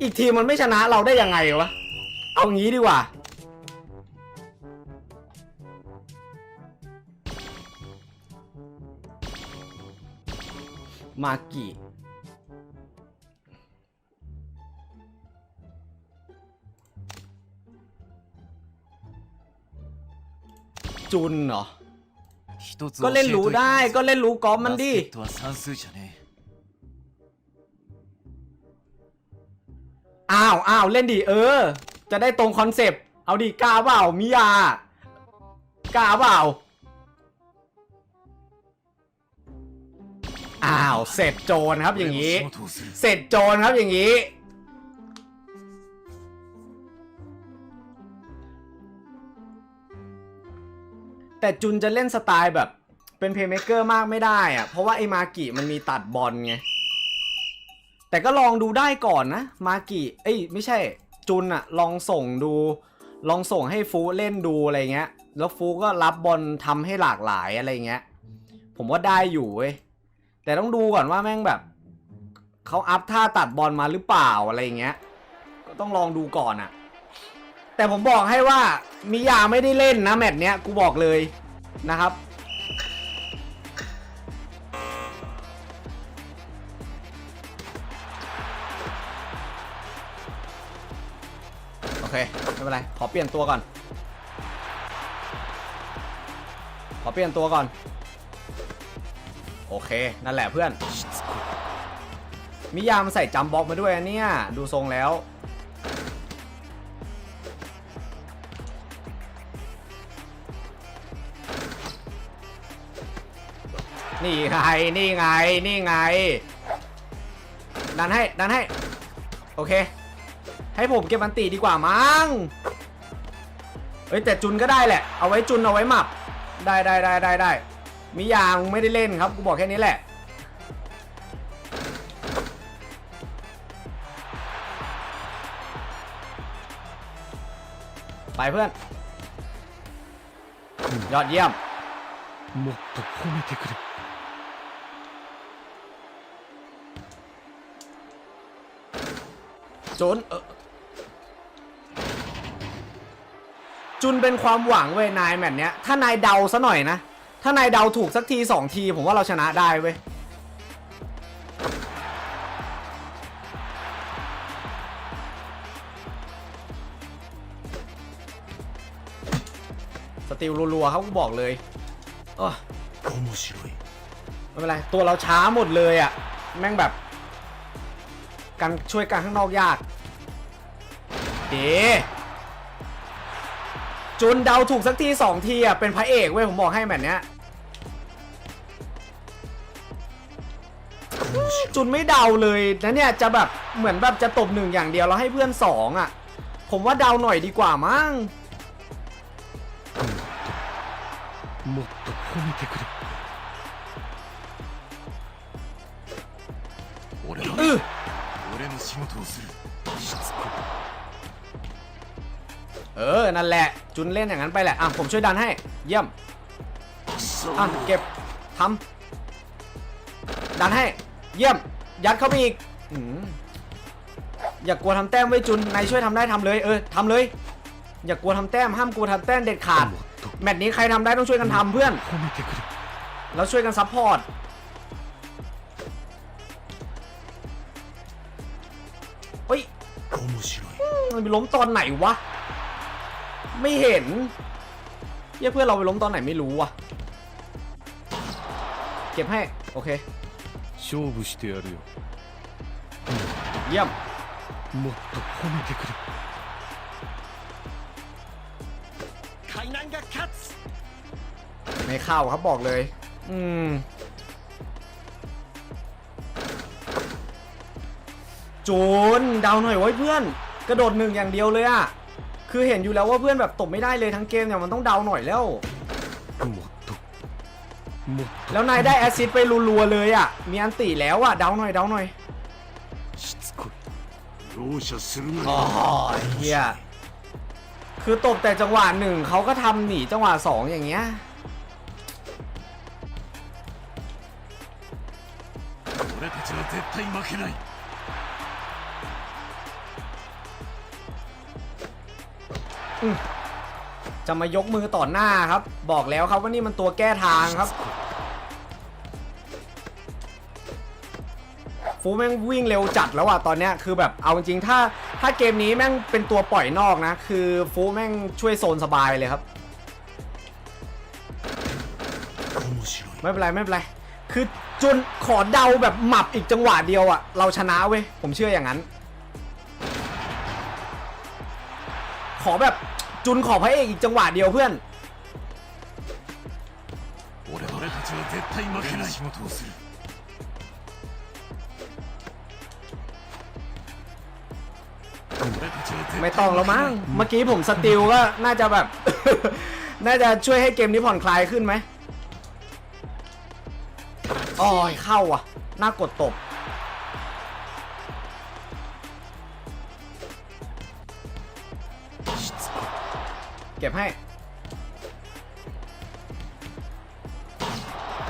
อีกทีมมันไม่ชนะเราได้ยังไงวะ เอางี้ดีกว่า มากิจุนเหรอ一つก็เล่นรู้ได้ก็เล่นรู้กอล์ฟมันดิ อ้าวอ้าวเล่นดิเออ จะได้ตรงคอนเซปต์เอาดิกาเปล่ามิยากาเปล่าอ้าวเสร็จโจรครับอย่างนี้ เสร็จโจรครับอย่างนี้แต่จุนจะเล่นสไตล์แบบเป็นเพลย์เมเกอร์มากไม่ได้อะเพราะว่าไอ้มากิมันมีตัดบอลไง แต่ก็ลองดูได้ก่อนนะ มากิเอ้ยไม่ใช่จุนอะลองส่งดู ลองส่งให้ฟูเล่นดูอะไรเงี้ย แล้วฟูก็รับบอลทำให้หลากหลายอะไรเงี้ย ผมว่าได้อยู่เว้ย แต่ต้องดูก่อนว่าแม่งแบบเขาอัพท่าตัดบอลมาหรือเปล่าอะไรเงี้ย ก็ต้องลองดูก่อนอะแต่ผมบอกให้ว่ามิยาไม่ได้เล่นนะแมตช์เนี้ยกูบอกเลยนะครับ เปลี่ยนตัวก่อน ขอเปลี่ยนตัวก่อน โอเค นั่นแหละเพื่อน มิยามใส่จำมบ็อกมาด้วยเนี่ย ดูทรงแล้ว นี่ไง นี่ไง นี่ไง ดันให้ ดันให้ โอเค ให้ผมเก็บมันตีดีกว่ามั้ง เฮ้ย แต่จุนก็ได้แหละ เอาไว้จุนเอาไว้หมับ ได้ได้ได้ได้ได้มิยามงไม่ได้เล่นครับ กูบอกแค่นี้แหละ ไปเพื่อน ยอดเยี่ยม もっと褒めてくれ จุนเออ จุนเป็นความหวังเว้ยนายแมตช์เนี้ยถ้านายเดาซะหน่อยนะ ถ้านายเดาถูกสักทีสองที ผมว่าเราชนะได้เว้ยสติลรัวๆเขากูบอกเลยโอ้ไม่เป็นไร ตัวเราช้าหมดเลยอะ แม่งแบบการช่วยกันข้างนอกยาก เด๋ จุนเดาถูกสักทีสองทีอะเป็นพระเอกเว้ยผมบอกให้แมตเนี้ยจุนไม่เดาเลยนะเนี่ยจะแบบเหมือนแบบจะตบหนึ่งอย่างเดียวแล้วให้เพื่อนสองอะ ผมว่าเดาหน่อยดีกว่ามั้ง เออ นั่นแหละ จุนเล่นอย่างนั้นไปแหละ อะ ผมช่วยดันให้ เยี่ยม อะ เก็บทำดันให้ เยี่ยม ยัดเข้าไปอีกอย่ากลัวทำแต้มไว้จุน นายช่วยทำได้ทำเลย เออทำเลย อย่ากลัวทำแต้ม ห้ามกลัวทำแต้มเด็ดขาด แมตช์นี้ใครทำได้ต้องช่วยกันทำเพื่อน แล้วช่วยกันซัพพอร์ตเฮ้ยมันไปล้มตอนไหนวะ ไม่เห็นเหี้ยเพื่อนเราไปล้มตอนไหนไม่รู้วะเก็บให้ โอเค 勝負してやるよ เยี่ยม もっと褒めてくれ海南が勝つ ไม่เข้าครับบอกเลย อืม จูนเดาหน่อยไว้ยเพื่อน กระโดดหนึ่งอย่างเดียวเลยอะ คือเห็นอยู่แล้วว่าเพื่อนแบบตบไม่ได้เลยทั้งเกมเนี่ยมันต้องเดาหน่อยแล้ว もっともっ แล้วนายได้แอสซิสต์ไปรัวๆเลยอะมีอันตีแล้วอะเดาหน่อยเดาหน่อย としつこい容赦するな อ๋อเฮียคือตบแต่จังหวะหนึ่งเขาก็ทำหนีจังหวะสองอย่างเงี้ย 俺たちは絶対負けない จะมายกมือต่อหน้าครับ บอกแล้วครับว่านี่มันตัวแก้ทางครับฟูแม่งวิ่งเร็วจัดแล้วอะตอนเนี้ยคือแบบเอาจริงถ้าถ้าเกมนี้แม่งเป็นตัวปล่อยนอกนะ คือฟูแม่งช่วยโซนสบายเลยครับ ไม่เป็นไรไม่เป็นไร คือจนขอเดาแบบหมับอีกจังหวะเดียวอะเราชนะเว้ยผมเชื่ออย่างนั้น ขอแบบจุนขอพระเอกอีกจังหวะเดียวเพื่อนไม่ต้องแล้วมั้ง เมื่อกี้ผมสติลก็น่าจะแบบ น่าจะช่วยให้เกมนี้ผ่อนคลายขึ้นไหมอ๋อเข้าอะ น่ากดตบ เก็บให้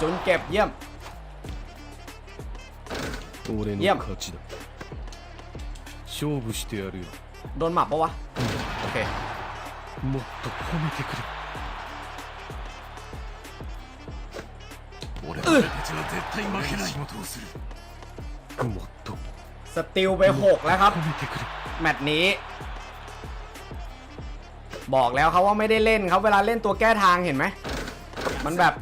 จุนเก็บเยี่ยม 俺いやの勝ちだ勝負してやるよ โดนหมับปะวะ โอเค もっと褒めてくれ俺俺たちは絶対負けない仕事をするもっと สติลไป 6 แล้วครับ 褒めてくれ แมตช์นี้ บอกแล้วเขาว่าไม่ได้เล่นเขาเวลาเล่นตัวแก้ทางเห็นไหม มันแบบ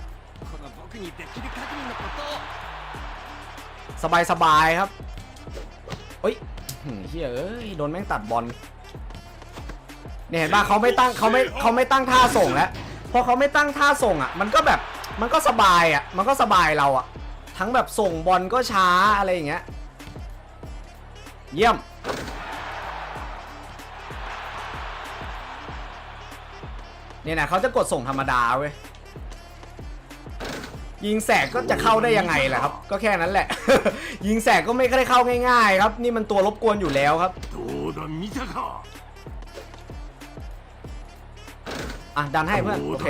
สบายสบายๆครับเฮ้ยเฮียเอ้ยโดนแม่งตัดบอลเนี่ยเห็นป่ะเขาไม่ตั้งเขาไม่เขาไม่ตั้งท่าส่งแล้วพอเขาไม่ตั้งท่าส่งอะ มันก็แบบมันก็สบายอะ มันก็สบายเราอะ ทั้งแบบส่งบอลก็ช้าอะไรอย่างเงี้ย เยี่ยม เนี่ยนะเขาจะกดส่งธรรมดาเว้ยยิงแสกก็จะเข้าได้ยังไงล่ะครับ ก็แค่นั้นแหละ ยิงแสกก็ไม่ได้เข้าง่าย ๆ ครับ นี่มันตัวรบกวนอยู่แล้วครับอะดันให้เพื่อนโอเค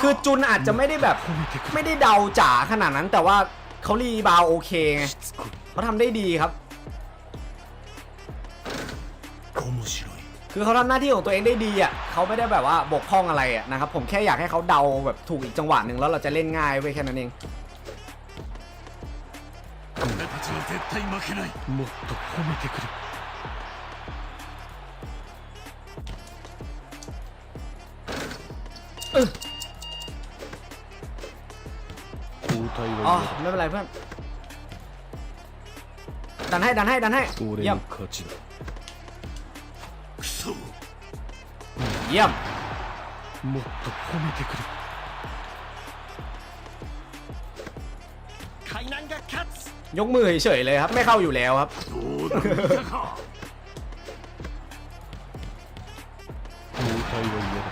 คือจุนอาจจะไม่ได้แบบ ไม่ได้เดาจ๋าขนาดนั้น แต่ว่าเขารีบาวโอเคไงเขาทำได้ดีครับ คือเขาทำหน้าที่ของตัวเองได้ดีอะเขาไม่ได้แบบว่าบกพร่องอะไรอะนะครับผมแค่อยากให้เขาเดาแบบถูกอีกจังหวะหนึ่งแล้วเราจะเล่นง่ายไว้แค่นั้นเองอ๋อไม่เป็นไรเพื่อนดันให้ดันให้ดันให้เยี่ยม เยี่ยม もっと褒めてくれ ยกมือเฉยๆเลยครับ ไม่เข้าอยู่แล้วครับ どうだ見たか交代は嫌だ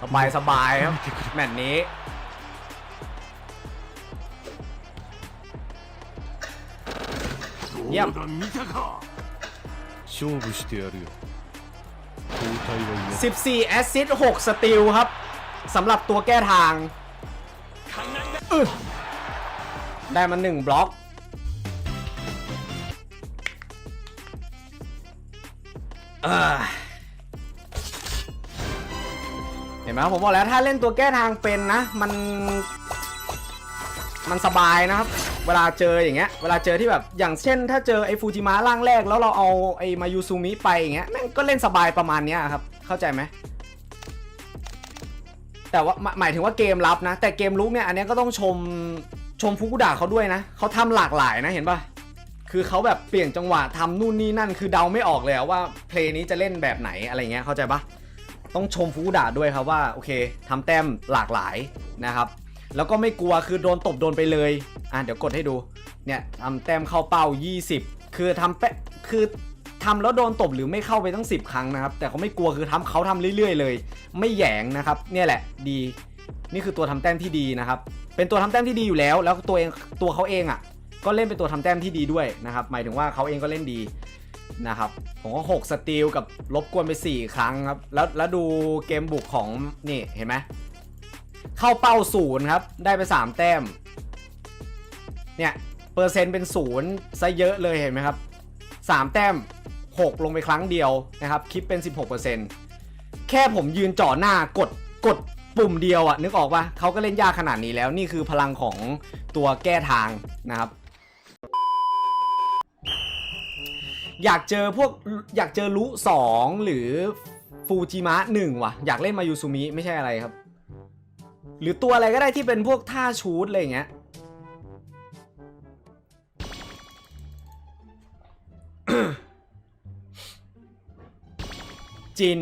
สบายสบายครับ 褒めてくれ แมตช์นี้ どういやだ見たか勝負してやるよ交代は嫌だ 14 แอสซิสต์6สติลครับสำหรับตัวแก้ทาง ได้มา1บล็อก เห็นไหมผมบอกแล้วถ้าเล่นตัวแก้ทางเป็นนะ มัน มันสบายนะครับ เวลาเจออย่างเงี้ย เวลาเจอที่แบบอย่างเช่น ถ้าเจอไอ้ฟูจิมะร่างแรกแล้วเราเอาไอ้มายูซูมิไปอย่างเงี้ยแม่งก็เล่นสบายประมาณเนี้ยครับ เข้าใจไหมแต่ว่าหมายถึงว่าเกมรับนะ แต่เกมลุกเนี่ยอันนี้ก็ต้องชมชมฟุกุดะเขาด้วยนะเขาทำหลากหลายนะเห็นปะคือเขาแบบเปลี่ยนจังหวะทำนู่นนี่นั่น คือเดาไม่ออกเลยว่าเพลงนี้จะเล่นแบบไหนอะไรเงี้ยเข้าใจปะต้องชมฟุกุดะด้วยครับว่าโอเคทำแต้มหลากหลายนะครับ แล้วก็ไม่กลัวคือโดนตบโดนไปเลย อะเดี๋ยวกดให้ดู เนี่ยทำแต้มเข้าเป้า 20 คือทำแปะคือทำแล้วโดนตบหรือไม่เข้าไปตั้ง 10 ครั้งนะครับ แต่เขาไม่กลัวคือทำเขาทำเรื่อยๆ เลย ไม่แหยงนะครับ เนี่ยแหละดี นี่คือตัวทำแต้มที่ดีนะครับ เป็นตัวทำแต้มที่ดีอยู่แล้ว แล้วตัวเองตัวเขาเองอะ ก็เล่นเป็นตัวทำแต้มที่ดีด้วยนะครับ หมายถึงว่าเขาเองก็เล่นดีนะครับผมก็6สตีลกับลบกวนไป 4 ครั้งครับ แล้วแล้วดูเกมบุกของนี่เห็นไหม เข้าเป้าศูนย์ครับ ได้ไป 3 แต้ม เนี่ย เปอร์เซ็นต์เป็นศูนย์ซะเยอะเลยเห็นไหมครับ 3 แต้ม 6 ลงไปครั้งเดียวนะครับคิดเป็น 16%นแค่ผมยืนจ่อหน้ากดกดปุ่มเดียวอะนึกออกปะเขาก็เล่นยากขนาดนี้แล้วนี่คือพลังของตัวแก้ทางนะครับ อยากเจอพวกอยากเจอลุสองหรือฟูจิมะหนึ่งว่ะ อยากเล่นมายูซูมิไม่ใช่อะไรครับ หรือตัวอะไรก็ได้ที่เป็นพวกท่าชูดอะไรอย่างเงี้ยจิน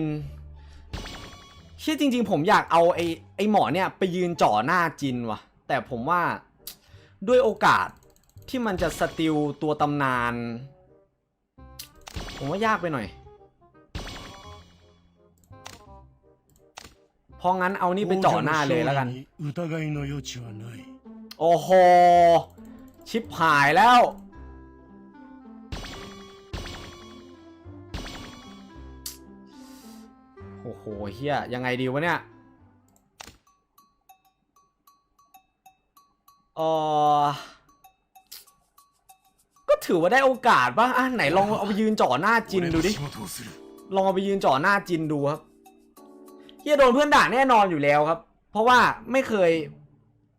เชื่อจริง ๆ ผมอยากเอาไอ้ไอ้หมอเนี่ยไปยืนจ่อหน้าจินว่ะ แต่ผมว่าด้วยโอกาสที่มันจะสติลตัวตำนาน ผมว่ายากไปหน่อย พราะงั้นเอานี่ไปเจาะหน้าเลยแล้วกัน โอ้โห ชิปหายแล้ว โอ้โหเฮียยังไงดีวะเนี่ยออก็ถือว่าได้โอกาสป่ะอะไหนลองเอาไปยืนจ่อหน้าจินดูดิ ลองเอาไปยืนจ่อหน้าจินดูครับ ฮียโดนเพื่อนด่าแน่นอนอยู่แล้วครับ เพราะว่าไม่เคย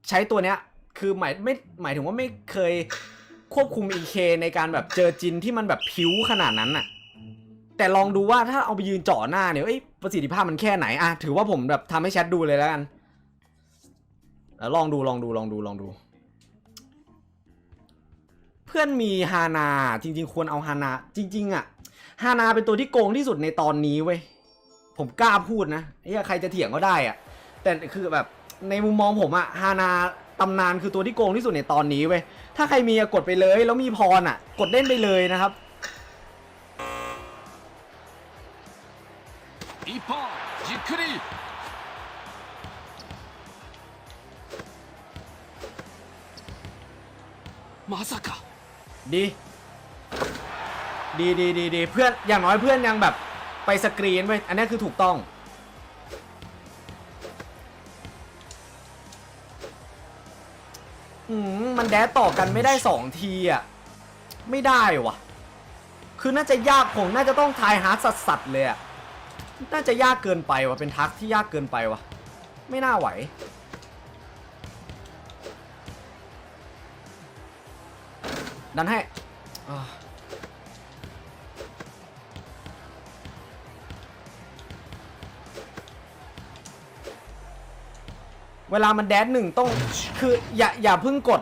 ใช้ตัวเนี้ย คือหมายไม่หมายถึงว่าไม่เคยควบคุม EK ในการแบบเจอจินที่มันแบบผิวขนาดนั้นน่ะ แต่ลองดูว่าถ้าเอาไปยืนจ่อหน้าเนี่ยเอ้ยประสิทธิภาพมันแค่ไหนอะถือว่าผมแบบทำให้แชทดูเลยแล้วกันแล้วลองดูลองดูลองดูลองดู เพื่อนมีฮานาจริง ๆ ควรเอาฮานาจริง ๆอะฮานาเป็นตัวที่โกงที่สุดในตอนนี้เว้ย ผมกล้าพูดนะไอ้เหี้ยใครจะเถียงก็ได้อะแต่คือแบบในมุมมองผมอะฮานาตำนานคือตัวที่โกงที่สุดในตอนนี้เว้ยถ้าใครมีอะกดไปเลย แล้วมีพรอะกดเล่นไปเลยนะครับ 一本じっくりまさか ดี ดีดีดีดีเพื่อนอย่างน้อยเพื่อนยังแบบ ไปสกรีนไปอันนี้คือถูกต้อง อืมมันแดดต่อกันไม่ได้สองทีอะ ไม่ได้วะคือน่าจะยากผมน่าจะต้องทายฮาร์ดสัสๆเลยอะ น่าจะยากเกินไปวะเป็นทักที่ยากเกินไปวะไม่น่าไหวดันให้ เวลามันแดดหนึ่งต้องคืออย่าอย่าเพิ่งกด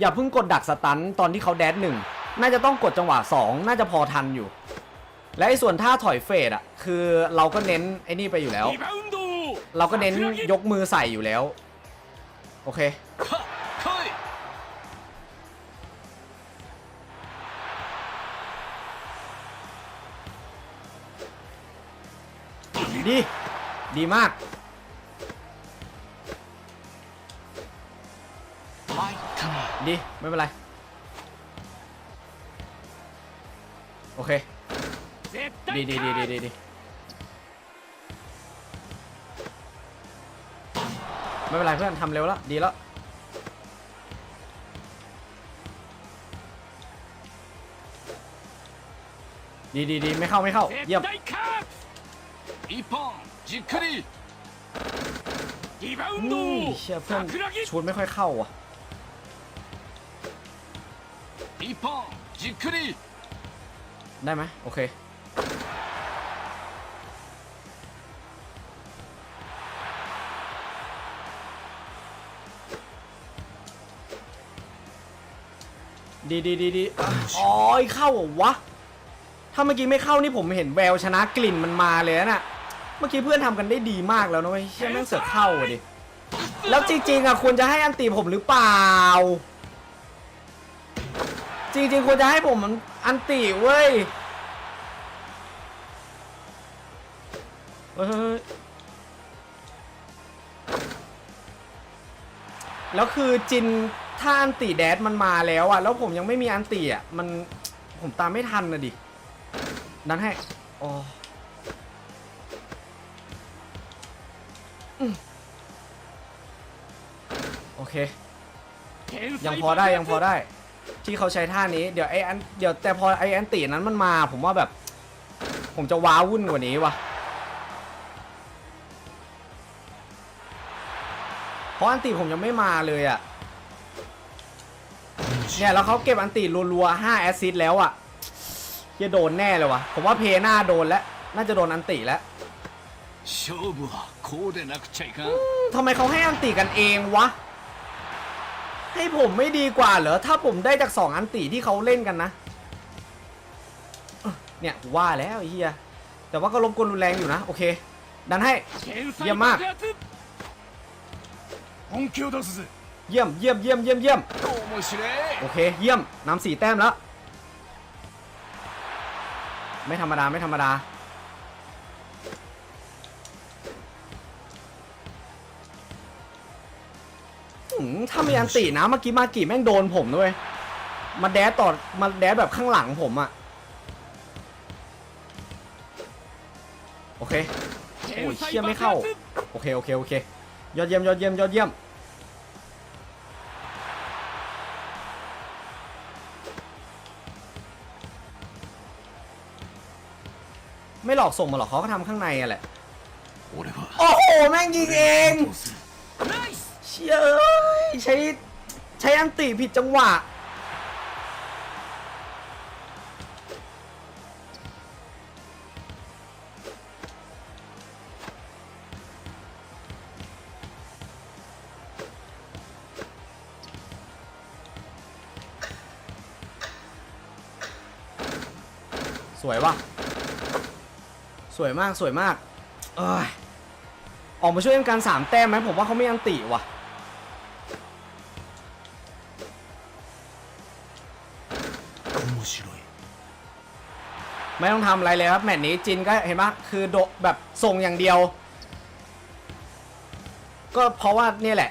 อย่าเพิ่งกดดักสตันตอนที่เขาแดดหนึ่งน่าจะต้องกดจังหวะ 2 น่าจะพอทันอยู่ และไอ้ส่วนท่าถอยเฟดอะ คือเราก็เน้นไอ้นี่ไปอยู่แล้ว เราก็เน้นยกมือใส่อยู่แล้ว โอเคดี ดีมาก ดีไม่เป็นไร โอเค ดีดีดีดีดีดไม่เป็นไรเพื่อนทำเร็วแล้ว ดีแล้วดีดีดีไม่เข้าไม่เข้า เยี่ยมอีปองจิกรีเชี่ยเพื่อนชวนไม่ค่อยเข้าอะ 一本じっくり ได้ไหมโอเค ดีดีดีดีอ๋อเข้าเหรอวะ ถ้าเมื่อกี้ไม่เข้านี่ผมเห็นแววชนะกลิ่นมันมาเลยนะน่ะ เมื่อกี้เพื่อนทำกันได้ดีมากแล้วนะเว้ยเชื่อแม่งเสือกเข้าอะดิ แล้วจริงๆอ่ะควรจะให้อันตีผมหรือเปล่า จริงๆควรจะให้ผมมันอันติเว้ยเฮ้ยแล้วคือจินถ้าอันติแดดมันมาแล้วอะแล้วผมยังไม่มีอันติอะมันผมตามไม่ทันนะดิดันให้อ๋อโอเค ยังพอได้ยังพอได้ ที่เขาใช้ท่านี้เดี๋ยวไอ้อันเดี๋ยวแต่พอไอ้อันตีนั้นมันมา ผมว่าแบบ ผมจะว้าวุ่นกว่านี้ว่ะเพราะอันตีผมยังไม่มาเลยอะเนี่ยแล้วเขาเก็บอันตีรัวๆห้าแอสซิสแล้วอะจะโดนแน่เลยว่ะผมว่าเพน่าโดนแล้ว น่าจะโดนอันตีแล้วทำไมเขาให้อันตีกันเองวะ ให้ผมไม่ดีกว่าเหรอ ถ้าผมได้จากสองอันตีที่เขาเล่นกันนะ เนี่ยว่าแล้วเฮียแต่ว่าก็ลบกวนรุนแรงอยู่นะ โอเค ดันให้ เยี่ยมมาก เยี่ยมเยี่ยมเยี่ยมเยี่ยมเยี่ยมโอเค เยี่ยมนำสี่แต้มแล้ว ไม่ธรรมดา ไม่ธรรมดา ถ้ามียันตีนะเมื่อกี้มากี่แม่งโดนผมด้วยมาแดดต่อมาแดดแบบข้างหลังผมอะโอเคโอ้ยเชี่ยไม่เข้าโอเคโอเคโอเคยอดเยี่ยมยอดเยี่ยมยอดเยี่ยมไม่หลอกส่งมาหรอกเขาก็ทำข้างในอะแหละโอ้โหแม่งยิงเองเชี่ย ใช้ใช้อันติผิดจังหวะ สวยว่ะ สวยมากสวยมาก เอ้ยออกมาช่วยกันสามแต้มไหมผมว่าเขาไม่อันติว่ะ ไม่ต้องทำอะไรเลยครับแมตช์นี้จินก็เห็นปะคือโดแบบส่งอย่างเดียว ก็เพราะว่าเนี่ยแหละ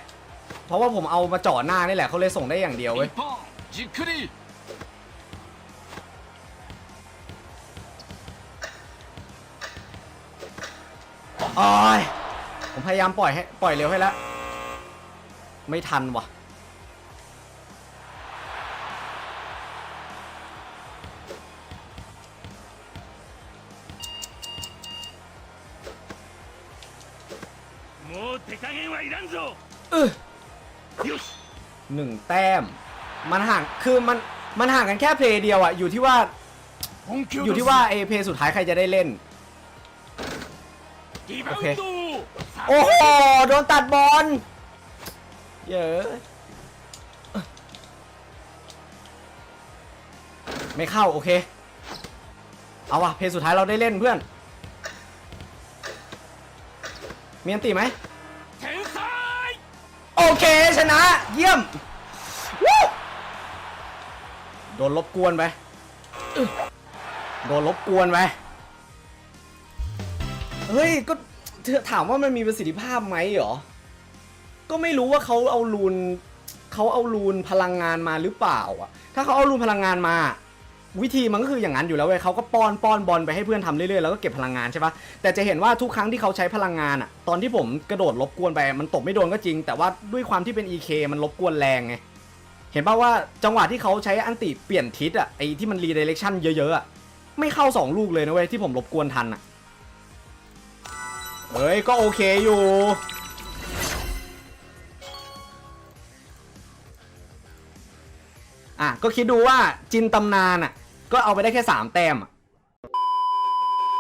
เพราะว่าผมเอามาจ่อหน้านี่แหละเขาเลยส่งได้อย่างเดียวเว้ยโอ้ยผมพยายามปล่อยให้ปล่อยเร็วให้แล้ว ไม่ทันว่ะ แต้ม มันห่างคือมันมันห่างกันแค่เพลย์เดียวอะอยู่ที่ว่าอยู่ที่ว่าเอเพย์สุดท้ายใครจะได้เล่นโอเคโอ้โหโดนตัดบอลเยอะไม่เข้าโอเค เอาวะเพย์สุดท้ายเราได้เล่นเพื่อน มีอันตีไหมโอเคชนะเยี่ยม โดนลบกวนไปโดนลบกวนไปเฮ้ยก็เธอถามว่ามันมีประสิทธิภาพไหมเหรอ ก็ไม่รู้ว่าเขาเอารูนเขาเอารูนพลังงานมาหรือเปล่าอะ ถ้าเขาเอารูนพลังงานมา วิธีมันก็คืออย่างนั้นอยู่แล้วเว้ยเขาก็ป้อนป้อนบอลไปให้เพื่อนทำเรื่อยๆแล้วก็เก็บพลังงานใช่ปะแต่จะเห็นว่าทุกครั้งที่เขาใช้พลังงานอะ ตอนที่ผมกระโดดรบกวนไปมันตกไม่โดนก็จริง แต่ว่าด้วยความที่เป็น EK มันรบกวนแรงไง เห็นป่าว่าจังหวะที่เขาใช้อันติเปลี่ยนทิศอะไอที่มันรีเดเรคชั่นเยอะๆอะไม่เข้าสองลูกเลยนะเว้ยที่ผมรบกวนทันอะเฮ้ย ก็โอเคอยู่ อะ ก็คิดดูว่าจินตำนานอะก็เอาไปได้แค่ 3 แต้มอะ